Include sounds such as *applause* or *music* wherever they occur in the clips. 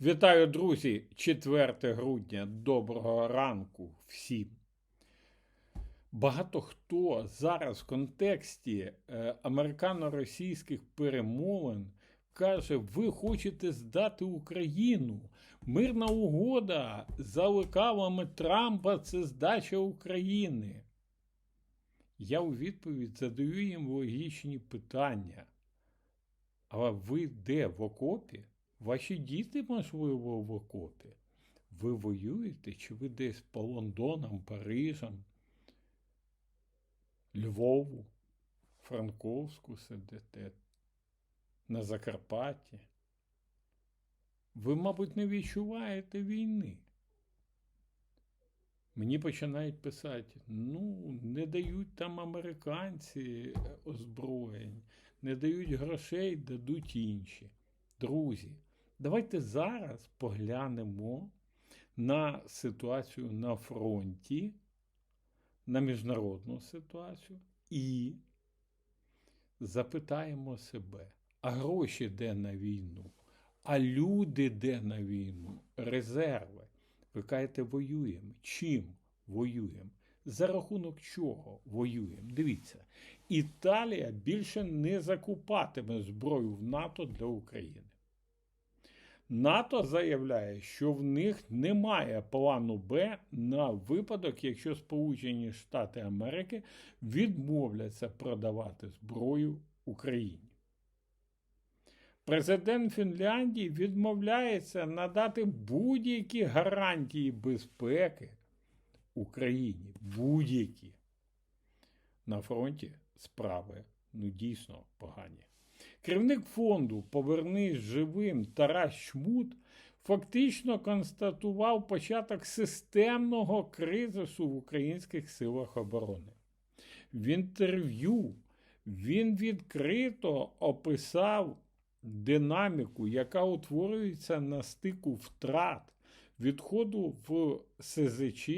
Вітаю, друзі! 4 грудня. Доброго ранку всім. Багато хто зараз в контексті е, американо-російських перемовин каже: ви хочете здати Україну. Мирна угода за лекалами Трампа це здача України. Я у відповідь задаю їм логічні питання. А ви де в окопі? Ваші діти, можливо, в окопі. Ви воюєте, чи ви десь по Лондонам, Парижам, Львову, Франковську сидите, на Закарпатті? Ви, мабуть, не відчуваєте війни. Мені починають писати: ну, не дають там американці озброєнь, не дають грошей, дадуть інші. Друзі, давайте зараз поглянемо на ситуацію на фронті, на міжнародну ситуацію і запитаємо себе, а гроші де на війну? А люди де на війну? Резерви. Ви кажете, воюємо. Чим воюємо? За рахунок чого воюємо? Дивіться, Італія більше не закупатиме зброю в НАТО для України. НАТО заявляє, що в них немає плану Б на випадок, якщо Сполучені Штати Америки відмовляться продавати зброю Україні. Президент Фінляндії відмовляється надати будь-які гарантії безпеки Україні. Будь-які. На фронті справи ну дійсно погані. Керівник фонду Повернись живим Тарас Чмут фактично констатував початок системного кризису в українських силах оборони. В інтерв'ю він відкрито описав динаміку, яка утворюється на стику втрат, відходу в СЗЧ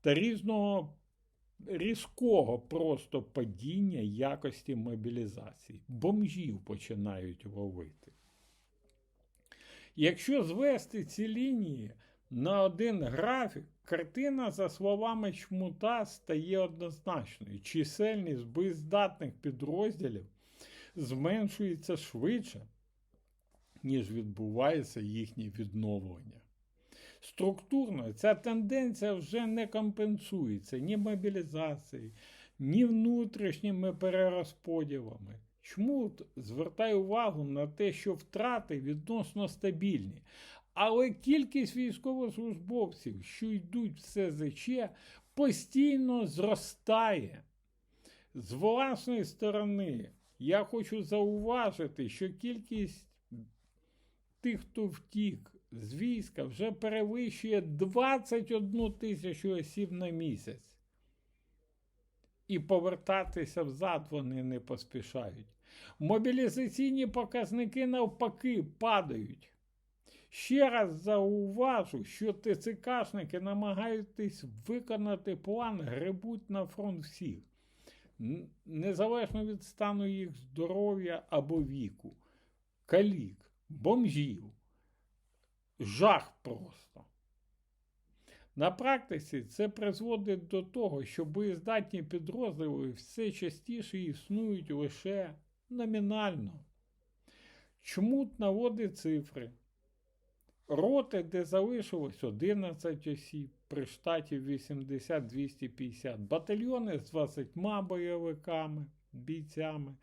та різного різкого просто падіння якості мобілізації. Бомжів починають ловити. Якщо звести ці лінії на один графік, картина, за словами чмута, стає однозначною. Чисельність боєздатних підрозділів зменшується швидше, ніж відбувається їхнє відновлення. Структурно ця тенденція вже не компенсується ні мобілізацією, ні внутрішніми перерозподілами. Чому звертаю увагу на те, що втрати відносно стабільні, але кількість військовослужбовців, що йдуть в СЗЧ, постійно зростає. З власної сторони, я хочу зауважити, що кількість тих, хто втік з війська, вже перевищує 21 тисячу осіб на місяць. І повертатися взад вони не поспішають. Мобілізаційні показники навпаки падають. Ще раз зауважу, що ТЦКшники намагаються виконати план, гребуть на фронт всіх, незалежно від стану їх здоров'я або віку, калік, бомжів. Жах просто. На практиці це призводить до того, що боєздатні підрозділи все частіше існують лише номінально. Чому наводить цифри? Роти, де залишилось 11 осіб, при штаті 80-250, батальйони з 20 бойовиками, бійцями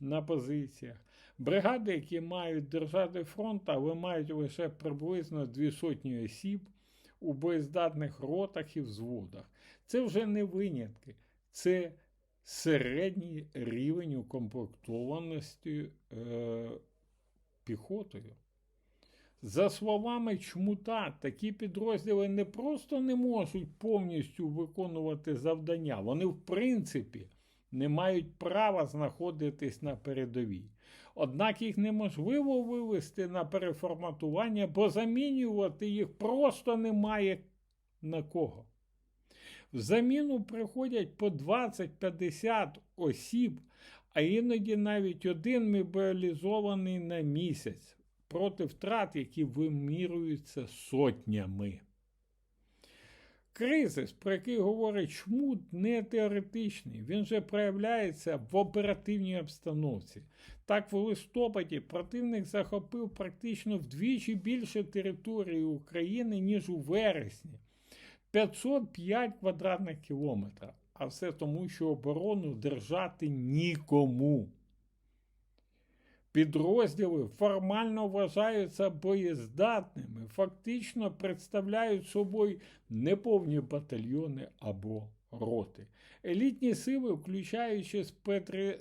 на позиціях, бригади, які мають держати фронт, але мають лише приблизно дві сотні осіб у боєздатних ротах і взводах. Це вже не винятки, це середній рівень укомплектованості е, піхотою. За словами чмута, такі підрозділи не просто не можуть повністю виконувати завдання, вони, в принципі, не мають права знаходитись на передовій. Однак їх неможливо вивести на переформатування, бо замінювати їх просто немає на кого. В заміну приходять по 20-50 осіб, а іноді навіть один мобілізований на місяць. проти втрат, які вимірюються сотнями. Кризис, про який говорить Шмут, не теоретичний, він же проявляється в оперативній обстановці. Так, в листопаді противник захопив практично вдвічі більше території України, ніж у вересні 505 квадратних кілометрів. А все тому, що оборону держати нікому. Підрозділи формально вважаються боєздатними, фактично представляють собою неповні батальйони або роти. Елітні сили, включаючи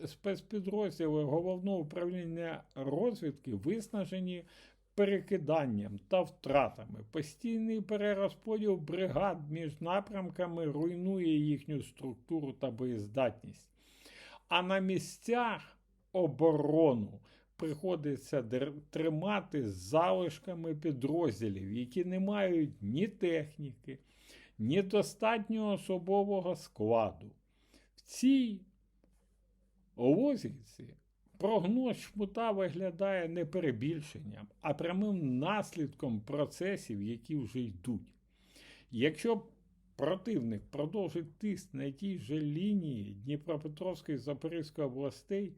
спецпідрозділи головного управління розвідки, виснажені перекиданням та втратами. Постійний перерозподіл бригад між напрямками руйнує їхню структуру та боєздатність. А на місцях оборону приходиться тримати з залишками підрозділів, які не мають ні техніки, ні достатнього особового складу. В цій лозіці прогноз шмута виглядає не перебільшенням, а прямим наслідком процесів, які вже йдуть. Якщо противник продовжить тиск на тій же лінії Дніпропетровської і Запорізької областей,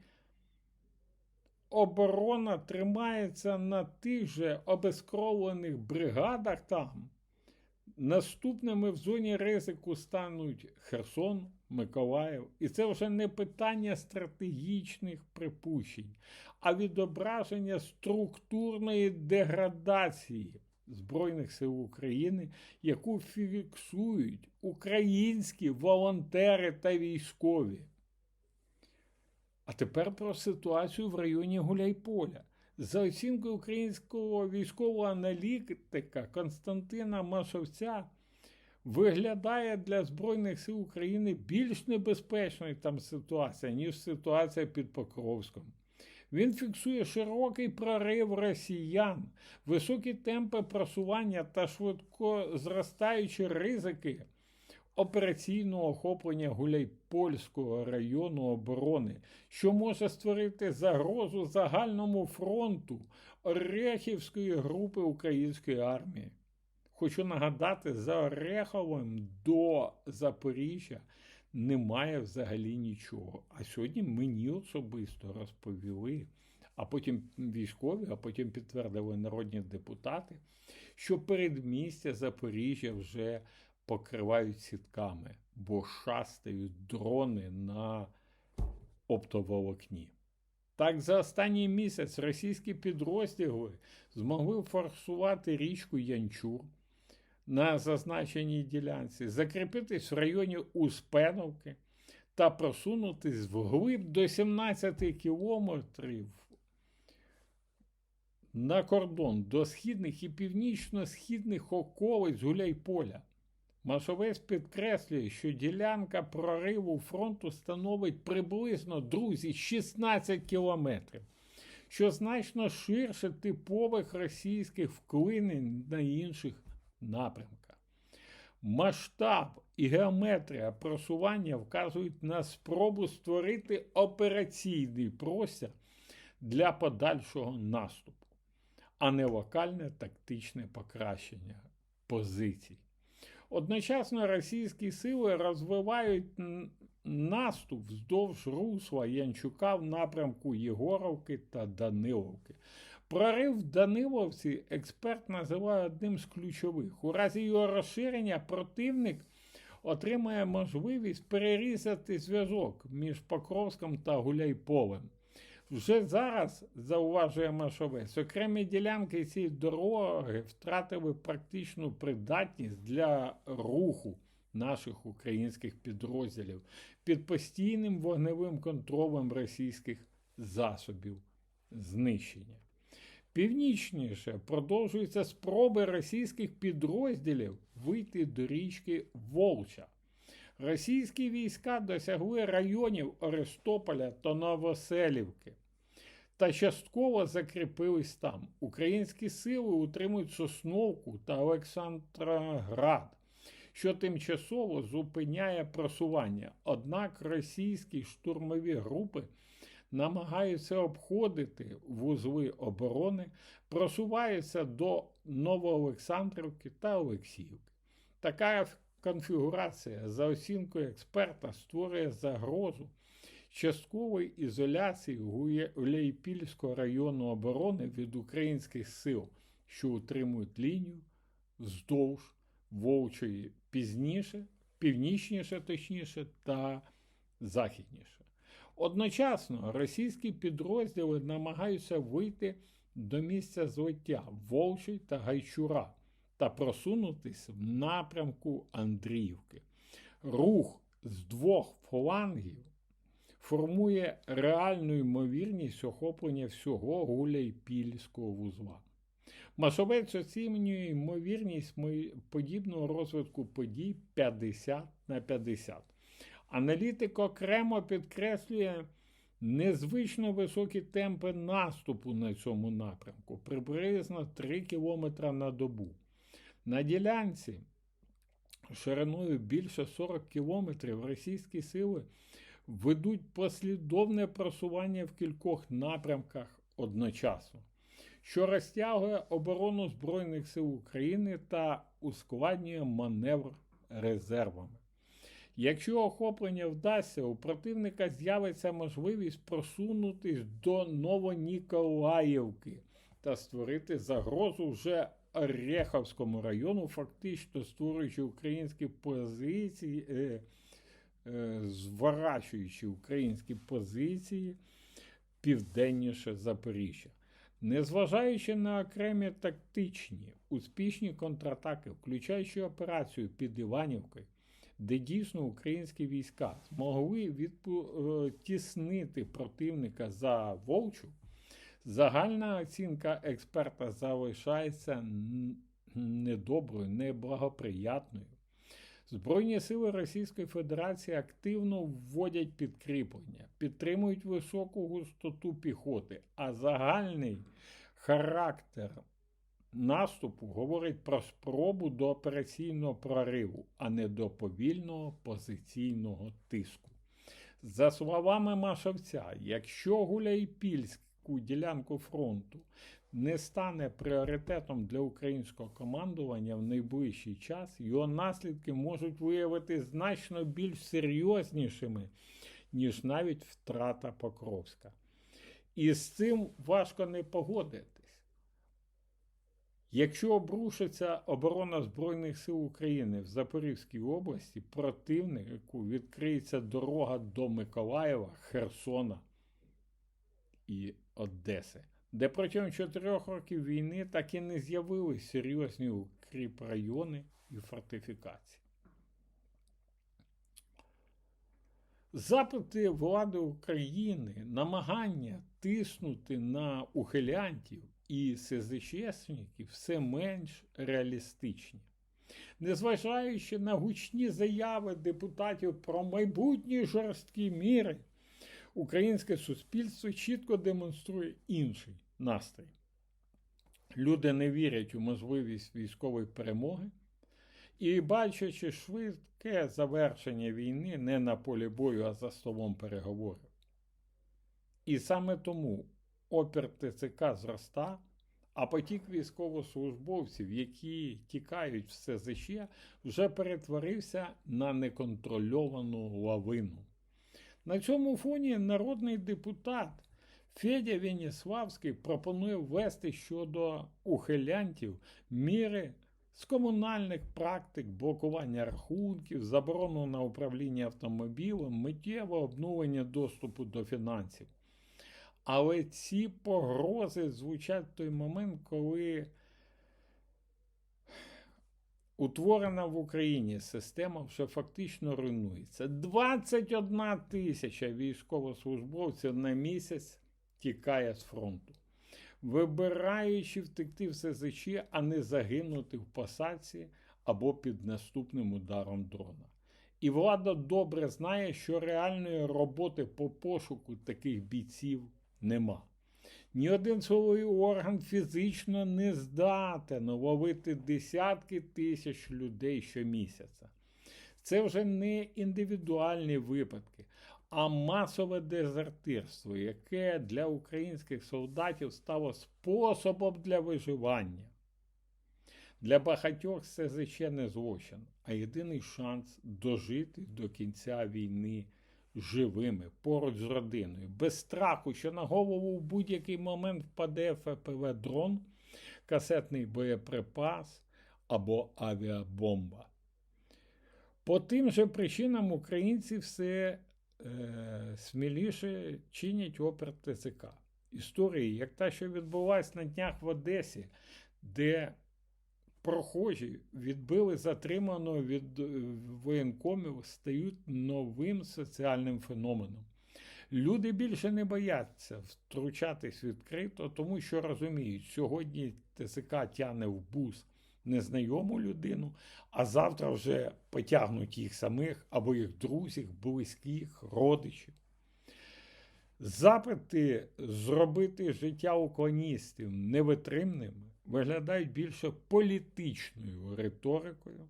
оборона тримається на тих же обезкровлених бригадах там. Наступними в зоні ризику стануть Херсон, Миколаїв. І це вже не питання стратегічних припущень, а відображення структурної деградації Збройних сил України, яку фіксують українські волонтери та військові. А тепер про ситуацію в районі Гуляйполя. За оцінкою українського військового аналітика Константина Машовця, виглядає для Збройних сил України більш небезпечною там ситуація, ніж ситуація під Покровськом. Він фіксує широкий прорив росіян, високі темпи просування та швидко зростаючі ризики операційного охоплення Гуляйпольського району оборони, що може створити загрозу загальному фронту Орехівської групи української армії. Хочу нагадати, за Ореховим до Запоріжжя немає взагалі нічого. А сьогодні мені особисто розповіли, а потім військові, а потім підтвердили народні депутати, що передмістя Запоріжжя вже покривають сітками, бо шастають дрони на оптоволокні. Так, за останній місяць російські підрозділи змогли форсувати річку Янчур на зазначеній ділянці, закріпитись в районі Успеновки та просунутись вглиб до 17 кілометрів на кордон до східних і північно-східних околиць Гуляйполя. Машовець підкреслює, що ділянка прориву фронту становить приблизно, друзі, 16 кілометрів, що значно ширше типових російських вклинень на інших напрямках. Масштаб і геометрія просування вказують на спробу створити операційний простір для подальшого наступу, а не локальне тактичне покращення позицій. Одночасно російські сили розвивають наступ вздовж русла Янчука в напрямку Єгоровки та Даниловки. Прорив Даниловці експерт називає одним з ключових. У разі його розширення противник отримає можливість перерізати зв'язок між Покровськом та Гуляйполем. Вже зараз, зауважує Машовець, окремі ділянки цієї дороги втратили практичну придатність для руху наших українських підрозділів під постійним вогневим контролем російських засобів знищення. Північніше продовжуються спроби російських підрозділів вийти до річки Волча. Російські війська досягли районів Арестополя та Новоселівки та частково закріпились там. Українські сили утримують Сосновку та Олександроград, що тимчасово зупиняє просування. Однак російські штурмові групи намагаються обходити вузли оборони, просуваються до Новоолександрівки та Олексіївки. Така конфігурація, за оцінкою експерта, створює загрозу часткової ізоляції Гуляйпільського району оборони від українських сил, що утримують лінію вздовж Вовчої пізніше, північніше, точніше, та західніше. Одночасно російські підрозділи намагаються вийти до місця злиття Волчий та Гайчура та просунутися в напрямку Андріївки. Рух з двох флангів формує реальну ймовірність охоплення всього Гуляйпільського вузла. Масовець оцінює ймовірність подібного розвитку подій 50 на 50. Аналітик окремо підкреслює незвично високі темпи наступу на цьому напрямку, приблизно 3 км на добу. На ділянці шириною більше 40 км російські сили ведуть послідовне просування в кількох напрямках одночасно, що розтягує оборону Збройних сил України та ускладнює маневр резервами. Якщо охоплення вдасться, у противника з'явиться можливість просунутись до Новоніколаївки та створити загрозу вже Ореховському району, фактично створюючи українські позиції, е, е, зворачуючи українські позиції південніше Запоріжжя. Незважаючи на окремі тактичні успішні контратаки, включаючи операцію під Іванівкою, де дійсно українські війська змогли відтіснити противника за Волчу, загальна оцінка експерта залишається недоброю, неблагоприятною. Збройні сили Російської Федерації активно вводять підкріплення, підтримують високу густоту піхоти, а загальний характер наступу говорить про спробу до операційного прориву, а не до повільного позиційного тиску. За словами Машовця, якщо Гуляйпільську ділянку фронту не стане пріоритетом для українського командування в найближчий час, його наслідки можуть виявити значно більш серйознішими, ніж навіть втрата Покровська. І з цим важко не погодитись. Якщо обрушиться оборона Збройних сил України в Запорізькій області, противнику відкриється дорога до Миколаєва, Херсона і Одеси, де протягом чотирьох років війни так і не з'явились серйозні укріпрайони і фортифікації. Запити влади України, намагання тиснути на ухилянтів і СЗЧСників все менш реалістичні. Незважаючи на гучні заяви депутатів про майбутні жорсткі міри, українське суспільство чітко демонструє інший настрій. Люди не вірять у можливість військової перемоги і, бачачи швидке завершення війни не на полі бою, а за столом переговорів. І саме тому опір ТЦК зроста, а потік військовослужбовців, які тікають в СЗЧ, вже перетворився на неконтрольовану лавину. На цьому фоні народний депутат Федя Веніславський пропонує ввести щодо ухилянтів міри з комунальних практик, блокування рахунків, заборону на управління автомобілем, миттєве обнулення доступу до фінансів. Але ці погрози звучать в той момент, коли утворена в Україні система вже фактично руйнується. 21 тисяча військовослужбовців на місяць тікає з фронту, вибираючи втекти в СЗЧ, а не загинути в посадці або під наступним ударом дрона. І влада добре знає, що реальної роботи по пошуку таких бійців нема. Ні один силовий орган фізично не здатен ловити десятки тисяч людей щомісяця. Це вже не індивідуальні випадки, а масове дезертирство, яке для українських солдатів стало способом для виживання. Для багатьох це не злочин, а єдиний шанс дожити до кінця війни живими поруч з родиною, без страху, що на голову в будь-який момент впаде ФПВ дрон, касетний боєприпас або авіабомба. По тим же причинам українці все е, сміліше чинять опір ТЦК. Історії, як та, що відбулась на днях в Одесі, де прохожі відбили затриманого від е, воєнкомів, стають новим соціальним феноменом. Люди більше не бояться втручатись відкрито, тому що розуміють, сьогодні ТСК тягне в бус незнайому людину, а завтра вже потягнуть їх самих або їх друзів, близьких, родичів. Запити зробити життя уклоністів невитримними виглядають більше політичною риторикою,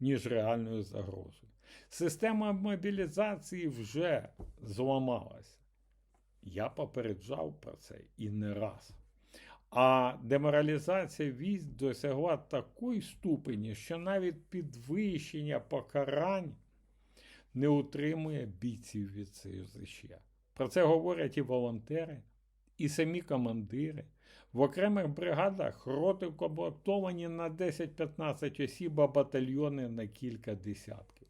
ніж реальною загрозою. Система мобілізації вже зламалася. Я попереджав про це і не раз. А деморалізація військ досягла такої ступені, що навіть підвищення покарань не утримує бійців від СЗЧ. Про це говорять і волонтери, і самі командири. В окремих бригадах роти комплектовані на 10-15 осіб, а батальйони на кілька десятків.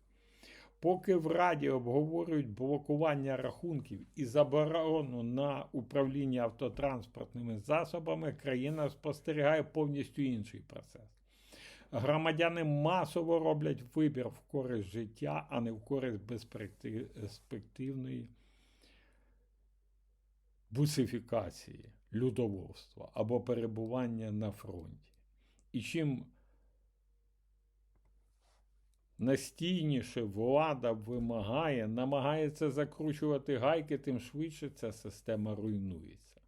Поки в Раді обговорюють блокування рахунків і заборону на управління автотранспортними засобами, країна спостерігає повністю інший процес. Громадяни масово роблять вибір в користь життя, а не в користь безперспективної бусифікації, людовольства або перебування на фронті. І чим настійніше влада вимагає, намагається закручувати гайки, тим швидше ця система руйнується.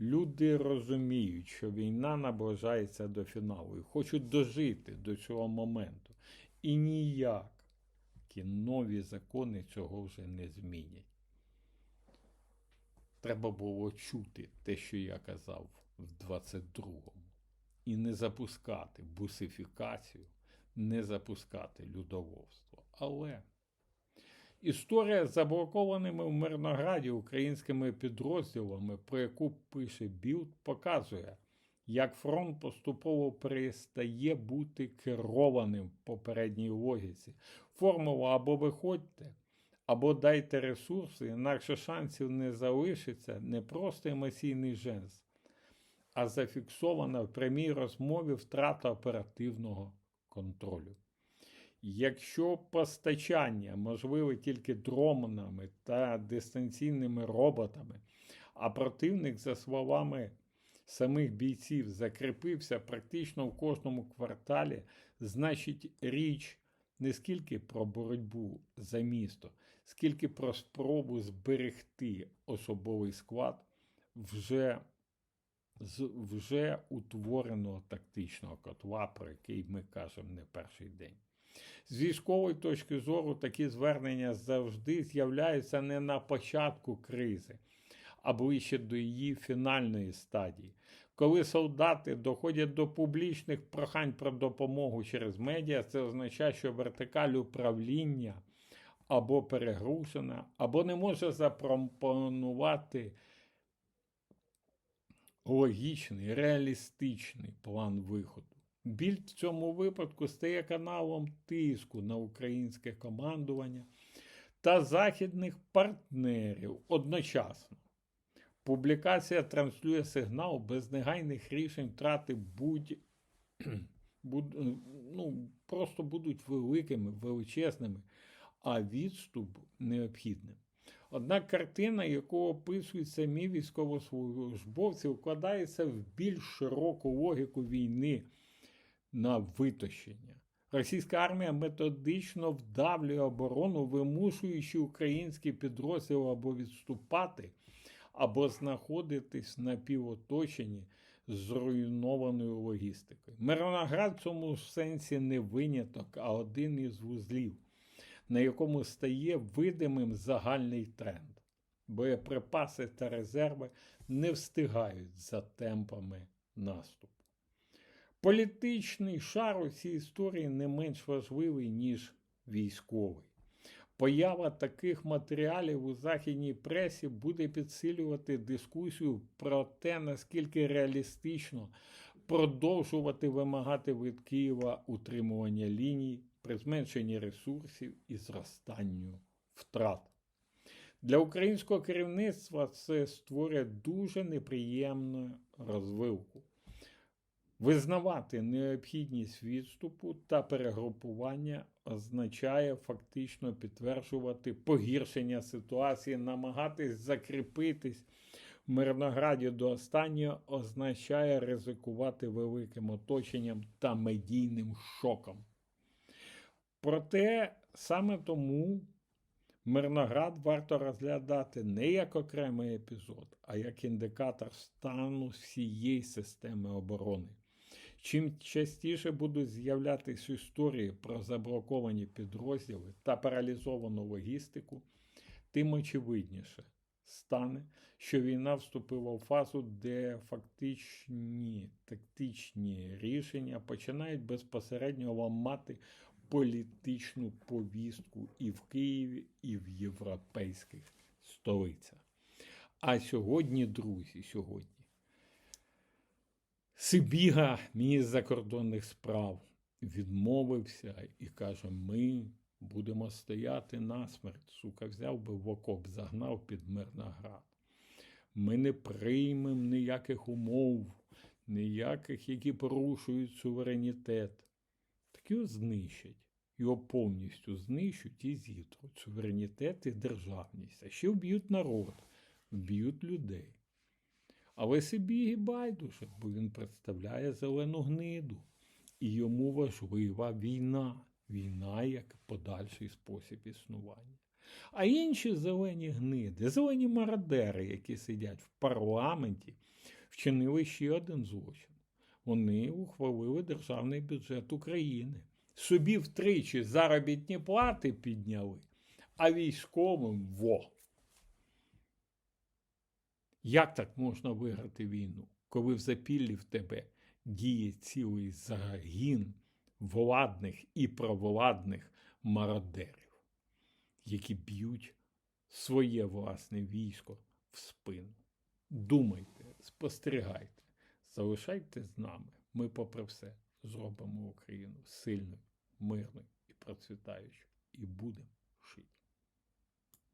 Люди розуміють, що війна наближається до фіналу і хочуть дожити до цього моменту. І ніяк нові закони цього вже не змінять. Треба було чути те, що я казав в 22-му, і не запускати бусифікацію, не запускати людовольство. Але історія з заблокованими в Мирнограді українськими підрозділами, про яку пише Білд, показує, як фронт поступово перестає бути керованим в попередній логіці. Формула або виходьте. Або дайте ресурси, інакше шансів не залишиться не просто емоційний жест, а зафіксована в прямій розмові втрата оперативного контролю. Якщо постачання можливе тільки дронами та дистанційними роботами, а противник, за словами самих бійців, закріпився практично в кожному кварталі, значить річ не скільки про боротьбу за місто, скільки про спробу зберегти особовий склад вже з вже утвореного тактичного котла, про який ми кажемо не перший день. З військової точки зору такі звернення завжди з'являються не на початку кризи, а ближче до її фінальної стадії. Коли солдати доходять до публічних прохань про допомогу через медіа, це означає, що вертикаль управління або перегружена, або не може запропонувати логічний, реалістичний план виходу. Більд в цьому випадку стає каналом тиску на українське командування та західних партнерів одночасно. Публікація транслює сигнал без негайних рішень втрати будь, *clears throat* будь ну, просто будуть великими, величезними, а відступ необхідним. Однак картина, яку описують самі військовослужбовці, вкладається в більш широку логіку війни на витощення. Російська армія методично вдавлює оборону, вимушуючи українські підрозділи або відступати, або знаходитись на півоточенні зруйнованою логістикою. Мироноград в цьому сенсі не виняток, а один із вузлів. На якому стає видимим загальний тренд. Боєприпаси та резерви не встигають за темпами наступу. Політичний шар у цій історії не менш важливий, ніж військовий. Поява таких матеріалів у західній пресі буде підсилювати дискусію про те, наскільки реалістично продовжувати вимагати від Києва утримування ліній при зменшенні ресурсів і зростанню втрат. Для українського керівництва це створює дуже неприємну розвилку. Визнавати необхідність відступу та перегрупування означає фактично підтверджувати погіршення ситуації, намагатись закріпитись в Мирнограді до останнього означає ризикувати великим оточенням та медійним шоком. Проте саме тому Мирноград варто розглядати не як окремий епізод, а як індикатор стану всієї системи оборони. Чим частіше будуть з'являтися історії про заблоковані підрозділи та паралізовану логістику, тим очевидніше стане, що війна вступила в фазу, де фактичні тактичні рішення починають безпосередньо ламати політичну повістку і в Києві, і в європейських столицях. А сьогодні, друзі, сьогодні. Сибіга, міністр закордонних справ, відмовився і каже: ми будемо стояти насмерть. Сука, взяв би в окоп, загнав під Мирноград. Ми не приймемо ніяких умов, ніяких, які порушують суверенітет. Так знищать. Його повністю знищуть і зітруть суверенітет і державність. А ще вб'ють народ, вб'ють людей. Але Сибігі байдуже, бо він представляє зелену гниду. І йому важлива війна. Війна як подальший спосіб існування. А інші зелені гниди, зелені мародери, які сидять в парламенті, вчинили ще один злочин. Вони ухвалили державний бюджет України. Собі втричі заробітні плати підняли, а військовим во. Як так можна виграти війну, коли в запіллі в тебе діє цілий загін владних і провладних мародерів, які б'ють своє власне військо в спину? Думайте, спостерігайте, залишайтесь з нами. Ми, попри все, зробимо Україну сильною, мирною і процвітаючою. І будемо.